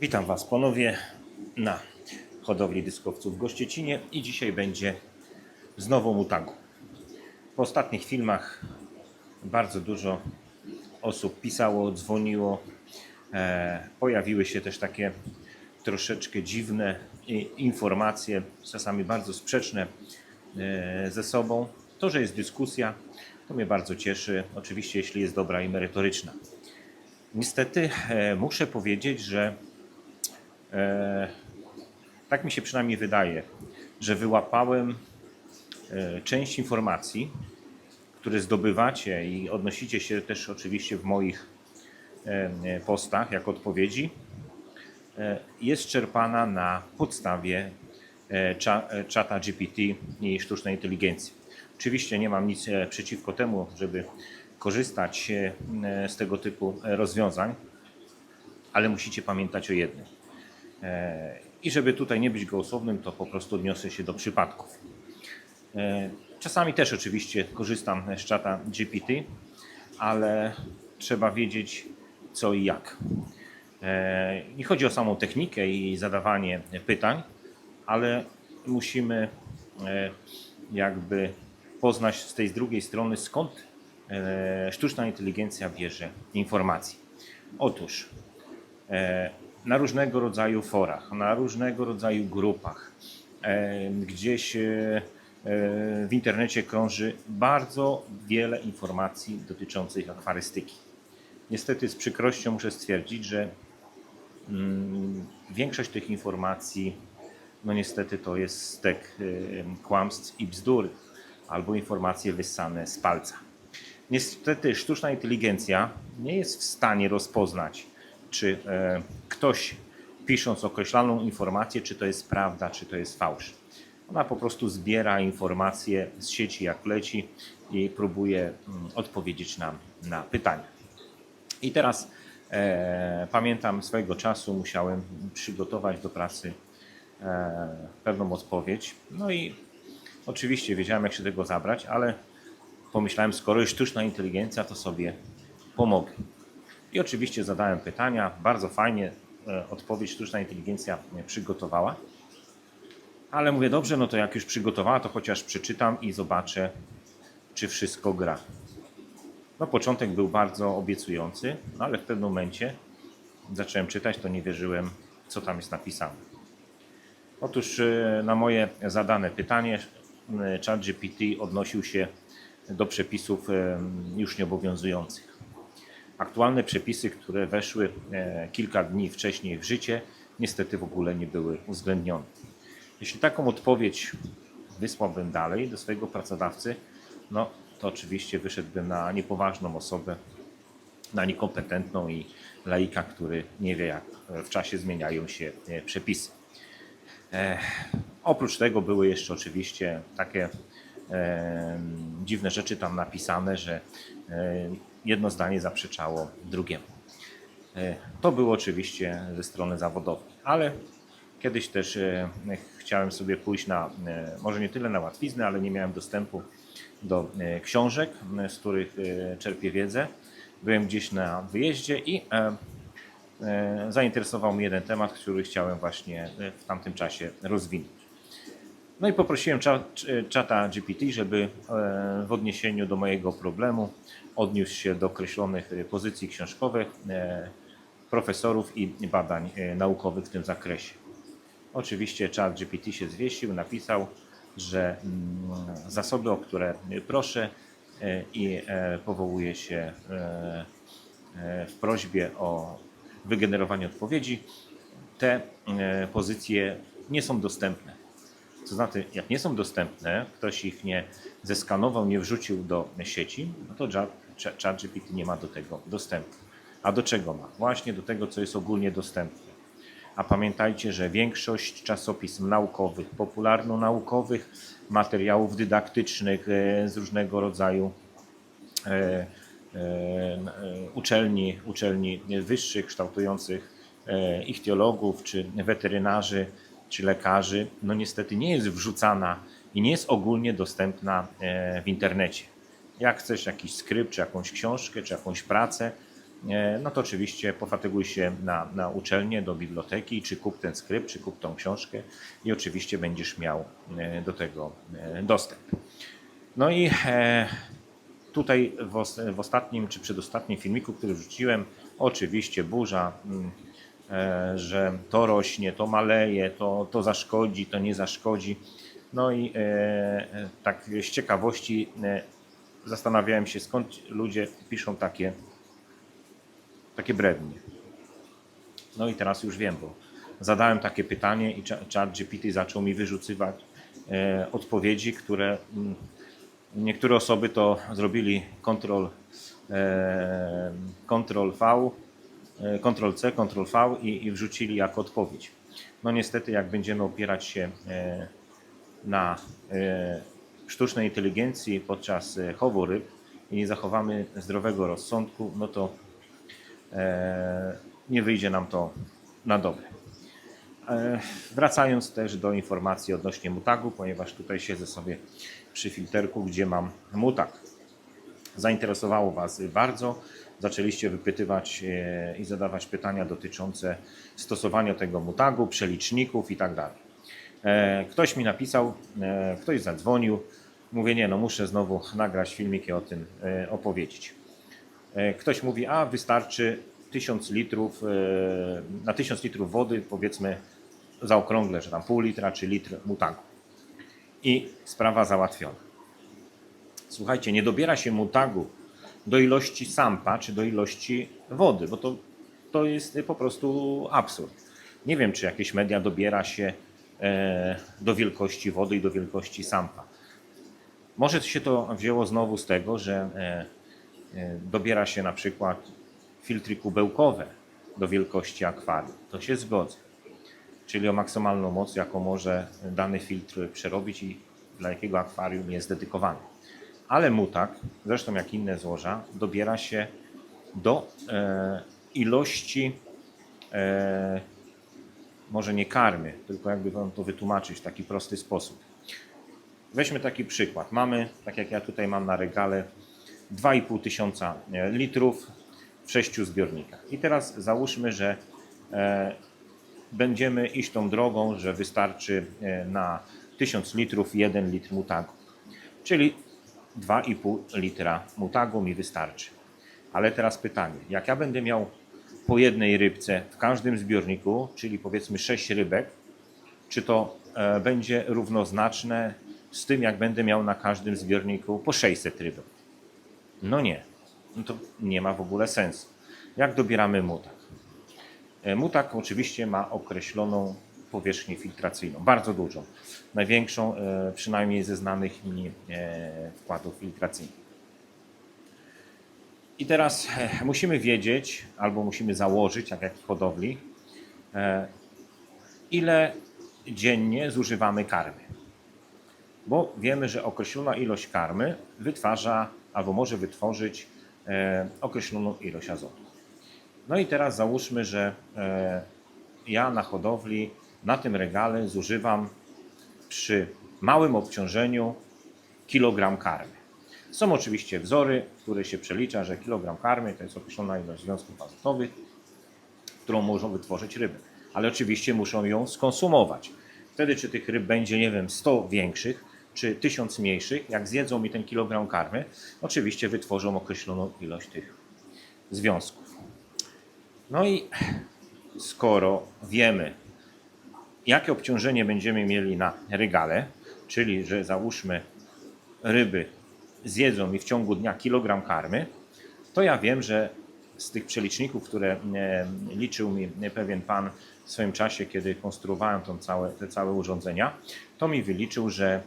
Witam Was ponownie na hodowli dyskowców w Gościecinie i dzisiaj będzie znowu Mutagu. Po ostatnich filmach bardzo dużo osób pisało, dzwoniło. E, pojawiły się też takie troszeczkę dziwne informacje, czasami bardzo sprzeczne e, ze sobą. To, że jest dyskusja, to mnie bardzo cieszy, oczywiście jeśli jest dobra i merytoryczna. Niestety e, muszę powiedzieć, że E, tak mi się przynajmniej wydaje, że wyłapałem e, część informacji, które zdobywacie i odnosicie się też oczywiście w moich e, postach jako odpowiedzi, jest czerpana na podstawie cza- czata GPT i sztucznej inteligencji. Oczywiście nie mam nic przeciwko temu, żeby korzystać z tego typu rozwiązań, ale musicie pamiętać o jednym. E, I żeby tutaj nie być gołosłownym, to po prostu odniosę się do przypadków. E, Czasami też oczywiście korzystam z czata GPT, ale trzeba wiedzieć co i jak. E, Nie chodzi o samą technikę i zadawanie pytań, ale musimy jakby poznać z tej drugiej strony skąd sztuczna inteligencja bierze informacje. Otóż na różnego rodzaju forach, na różnego rodzaju grupach. E, Gdzieś e, e, w internecie krąży bardzo wiele informacji dotyczących akwarystyki. Niestety z przykrością muszę stwierdzić, że mm, większość tych informacji, no niestety to jest stek kłamstw i bzdur, albo informacje wyssane z palca. Niestety sztuczna inteligencja nie jest w stanie rozpoznać, czy e, ktoś pisząc określoną informację, czy to jest prawda, czy to jest fałsz. Ona po prostu zbiera informacje z sieci jak leci i próbuje mm, odpowiedzieć nam na pytania. I teraz e, pamiętam swojego czasu musiałem przygotować do pracy e, pewną odpowiedź. No i oczywiście wiedziałem jak się tego zabrać, ale pomyślałem, skoro jest sztuczna inteligencja, to sobie pomogę. I oczywiście zadałem pytania, bardzo fajnie e, odpowiedź sztuczna inteligencja przygotowała. Ale mówię, dobrze, no to jak już przygotowała, to chociaż przeczytam i zobaczę, czy wszystko gra. No początek był bardzo obiecujący, no ale w pewnym momencie zacząłem czytać, to nie wierzyłem, co tam jest napisane. Otóż e, na moje zadane pytanie e, ChatGPT odnosił się do przepisów już nieobowiązujących. Aktualne przepisy, które weszły e, kilka dni wcześniej w życie, niestety w ogóle nie były uwzględnione. Jeśli taką odpowiedź wysłałbym dalej do swojego pracodawcy, no to oczywiście wyszedłbym na niepoważną osobę, na niekompetentną i laika, który nie wie, jak w czasie zmieniają się e, przepisy. E, oprócz tego były jeszcze oczywiście takie dziwne rzeczy tam napisane, że jedno zdanie zaprzeczało drugiemu. E, to było oczywiście ze strony zawodowej, ale kiedyś też e, chciałem sobie pójść na, e, może nie tyle na łatwiznę, ale nie miałem dostępu do książek, z których czerpię wiedzę. Byłem gdzieś na wyjeździe i zainteresował mnie jeden temat, który chciałem właśnie w tamtym czasie rozwinąć. No i poprosiłem czata GPT, żeby e, w odniesieniu do mojego problemu odniósł się do określonych e, pozycji książkowych e, profesorów i badań naukowych w tym zakresie. Oczywiście czat GPT się zwiesił, napisał, że mm, zasoby, o które proszę i powołuje się w prośbie o wygenerowanie odpowiedzi, te pozycje nie są dostępne. To znaczy, jak nie są dostępne, ktoś ich nie zeskanował, nie wrzucił do sieci, no to chat- chat- ChatGPT nie ma do tego dostępu. A do czego ma? Właśnie do tego, co jest ogólnie dostępne. A pamiętajcie, że większość czasopism naukowych, popularno-naukowych, materiałów dydaktycznych e, z różnego rodzaju e, e, uczelni, uczelni wyższych, kształtujących e, ichtiologów, czy weterynarzy, czy lekarzy, no niestety nie jest wrzucana i nie jest ogólnie dostępna e, w internecie. Jak chcesz jakiś skrypt, czy jakąś książkę, czy jakąś pracę, e, no to oczywiście pofatyguj się na, na uczelnię, do biblioteki, czy kup ten skrypt, czy kup tą książkę i oczywiście będziesz miał e, do tego dostęp. No i tutaj w, os- w ostatnim czy przedostatnim filmiku, który wrzuciłem, oczywiście burza, mm, że to rośnie, to maleje, to, to zaszkodzi, to nie zaszkodzi. No i e, e, tak z ciekawości e, zastanawiałem się, skąd ludzie piszą takie, takie brednie. No i teraz już wiem, bo zadałem takie pytanie i cza- chat GPT zaczął mi wyrzucywać e, odpowiedzi, które mm, niektóre osoby to zrobili e, Ctrl V, e, Ctrl C, Ctrl V i, i wrzucili jako odpowiedź. No niestety, jak będziemy opierać się e, na e, sztucznej inteligencji podczas chowu ryb i nie zachowamy zdrowego rozsądku, no to nie wyjdzie nam to na dobre. Wracając też do informacji odnośnie mutagu, ponieważ tutaj siedzę sobie przy filterku, gdzie mam mutag. Zainteresowało Was bardzo. Zaczęliście wypytywać e, i zadawać pytania dotyczące stosowania tego mutagu, przeliczników i tak dalej. E, Ktoś mi napisał, e, ktoś zadzwonił. Mówię, nie, no muszę znowu nagrać filmik i o tym opowiedzieć. Ktoś mówi, a wystarczy 1000 litrów, na 1000 litrów wody, powiedzmy zaokrąglę, że tam pół litra czy litr mutagu. I sprawa załatwiona. Słuchajcie, nie dobiera się mutagu do ilości sampa czy do ilości wody, bo to, to jest po prostu absurd. Nie wiem, czy jakieś media dobiera się e, do wielkości wody i do wielkości sampa. Może się to wzięło znowu z tego, że e, e, dobiera się na przykład filtry kubełkowe do wielkości akwarium. To się zgodzę. Czyli o maksymalną moc, jaką może dany filtr przerobić i dla jakiego akwarium jest dedykowany. Ale mutak, zresztą jak inne złoża, dobiera się do e, ilości e, może nie karmy, tylko jakby wam to wytłumaczyć w taki prosty sposób. Weźmy taki przykład. Mamy, tak jak ja tutaj mam na regale, 2,5 tysiąca e, litrów w sześciu zbiornikach. I teraz załóżmy, że e, będziemy iść tą drogą, że wystarczy e, na 1000 litrów 1 litr mutagu. Czyli 2,5 litra mutagu mi wystarczy. Ale teraz pytanie, jak ja będę miał po jednej rybce w każdym zbiorniku, czyli powiedzmy 6 rybek, czy to e, będzie równoznaczne z tym, jak będę miał na każdym zbiorniku po 600 rybek? No nie. No to nie ma w ogóle sensu. Jak dobieramy mutak? E, Mutak oczywiście ma określoną powierzchnię filtracyjną, bardzo dużą. Największą, e, przynajmniej ze znanych mi e, wkładów filtracyjnych. I teraz e, musimy wiedzieć, albo musimy założyć, jak jak hodowli, ile dziennie zużywamy karmy. Bo wiemy, że określona ilość karmy wytwarza albo może wytworzyć określoną ilość azotu. No i teraz załóżmy, że ja na hodowli, na tym regale zużywam przy małym obciążeniu kilogram karmy. Są oczywiście wzory, które się przelicza, że kilogram karmy to jest określona ilość związków azotowych, którą muszą wytworzyć ryby. Ale oczywiście muszą ją skonsumować. Wtedy, czy tych ryb będzie, nie wiem, 100 większych, czy 1000 mniejszych, jak zjedzą mi ten kilogram karmy, oczywiście wytworzą określoną ilość tych związków. No i skoro wiemy, jakie obciążenie będziemy mieli na regale, czyli że załóżmy ryby zjedzą mi w ciągu dnia kilogram karmy, to ja wiem, że z tych przeliczników, które e, liczył mi pewien pan w swoim czasie, kiedy konstruowałem tą całe, te całe urządzenia, to mi wyliczył, że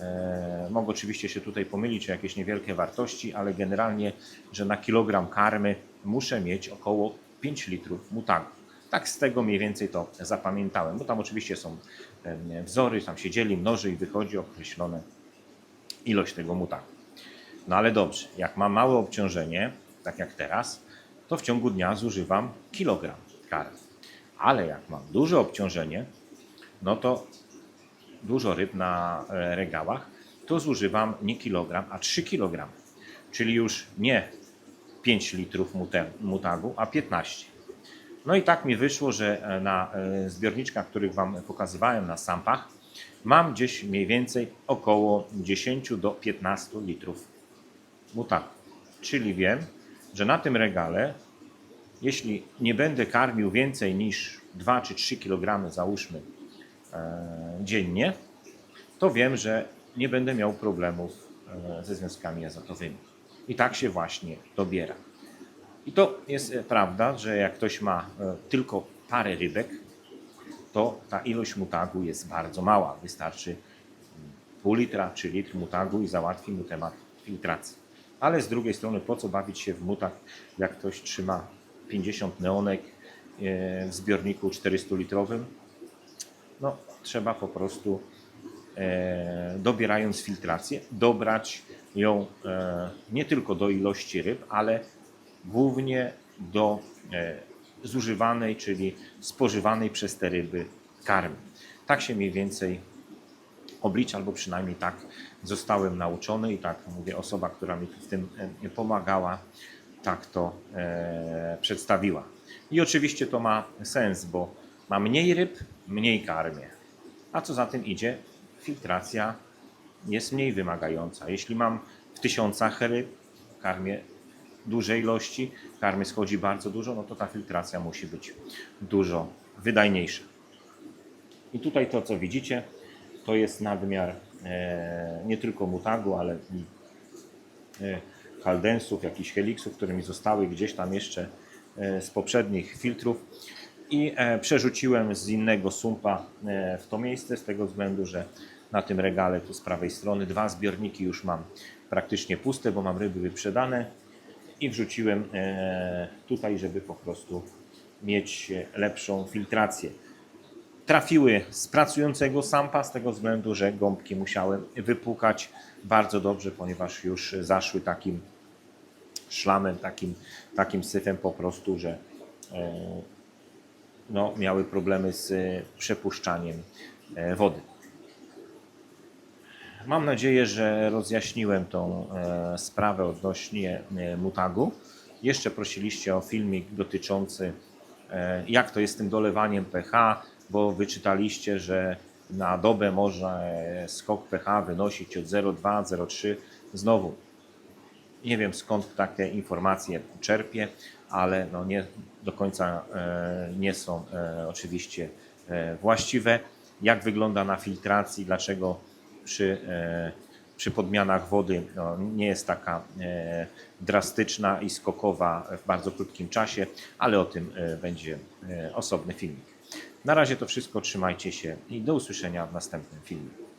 e, mogę oczywiście się tutaj pomylić o jakieś niewielkie wartości, ale generalnie, że na kilogram karmy muszę mieć około 5 litrów mutagu. Tak z tego mniej więcej to zapamiętałem, bo tam oczywiście są wzory, tam się dzieli, mnoży i wychodzi określone ilość tego mutagu. No ale dobrze, jak mam małe obciążenie, tak jak teraz, to w ciągu dnia zużywam kilogram karmy. Ale jak mam duże obciążenie, no to dużo ryb na e, regałach, to zużywam nie kilogram, a 3 kg. Czyli już nie 5 litrów mutagu, a 15. No i tak mi wyszło, że e, na e, zbiorniczkach, których Wam pokazywałem na sampach, mam gdzieś mniej więcej około 10 do 15 litrów mutagu. Czyli wiem, że na tym regale, jeśli nie będę karmił więcej niż 2 czy 3 kg, załóżmy, e, dziennie, to wiem, że nie będę miał problemów ze związkami azotowymi. I tak się właśnie dobiera. I to jest e, prawda, że jak ktoś ma e, tylko parę rybek, to ta ilość mutagu jest bardzo mała. Wystarczy mm, pół litra czy litr mutagu i załatwi mu temat filtracji. Ale z drugiej strony, po co bawić się w mutag, jak ktoś trzyma 50 neonek e, w zbiorniku 400-litrowym? No, trzeba po prostu dobierając filtrację, dobrać ją nie tylko do ilości ryb, ale głównie do e, zużywanej, czyli spożywanej przez te ryby karmy. Tak się mniej więcej oblicza, albo przynajmniej tak zostałem nauczony i tak mówię, osoba, która mi w tym e, pomagała, tak to e, przedstawiła. I oczywiście to ma sens, bo ma mniej ryb, mniej karmię. A co za tym idzie, filtracja jest mniej wymagająca. Jeśli mam w tysiącach ryb, karmię duże ilości, karmy schodzi bardzo dużo, no to ta filtracja musi być dużo wydajniejsza. I tutaj to, co widzicie, to jest nadmiar e, nie tylko mutagu, ale i e, kaldensów, jakichś heliksów, które mi zostały gdzieś tam jeszcze e, z poprzednich filtrów i e, przerzuciłem z innego sumpa e, w to miejsce z tego względu, że na tym regale tu z prawej strony dwa zbiorniki już mam praktycznie puste, bo mam ryby wyprzedane i wrzuciłem e, tutaj, żeby po prostu mieć lepszą filtrację. Trafiły z pracującego sampa z tego względu, że gąbki musiałem wypłukać bardzo dobrze, ponieważ już zaszły takim szlamem, takim, takim syfem po prostu, że e, no, miały problemy z przepuszczaniem e, wody. Mam nadzieję, że rozjaśniłem tą e, sprawę odnośnie e, mutagu. Jeszcze prosiliście o filmik dotyczący e, jak to jest z tym dolewaniem pH, bo wyczytaliście, że na dobę można skok pH wynosić od 0,2, 0,3. Znowu nie wiem skąd takie informacje czerpię, ale no nie do końca nie są oczywiście właściwe. Jak wygląda na filtracji, dlaczego przy, e, przy podmianach wody no, nie jest taka e, drastyczna i skokowa w bardzo krótkim czasie, ale o tym e, będzie osobny filmik. Na razie to wszystko, trzymajcie się i do usłyszenia w następnym filmie.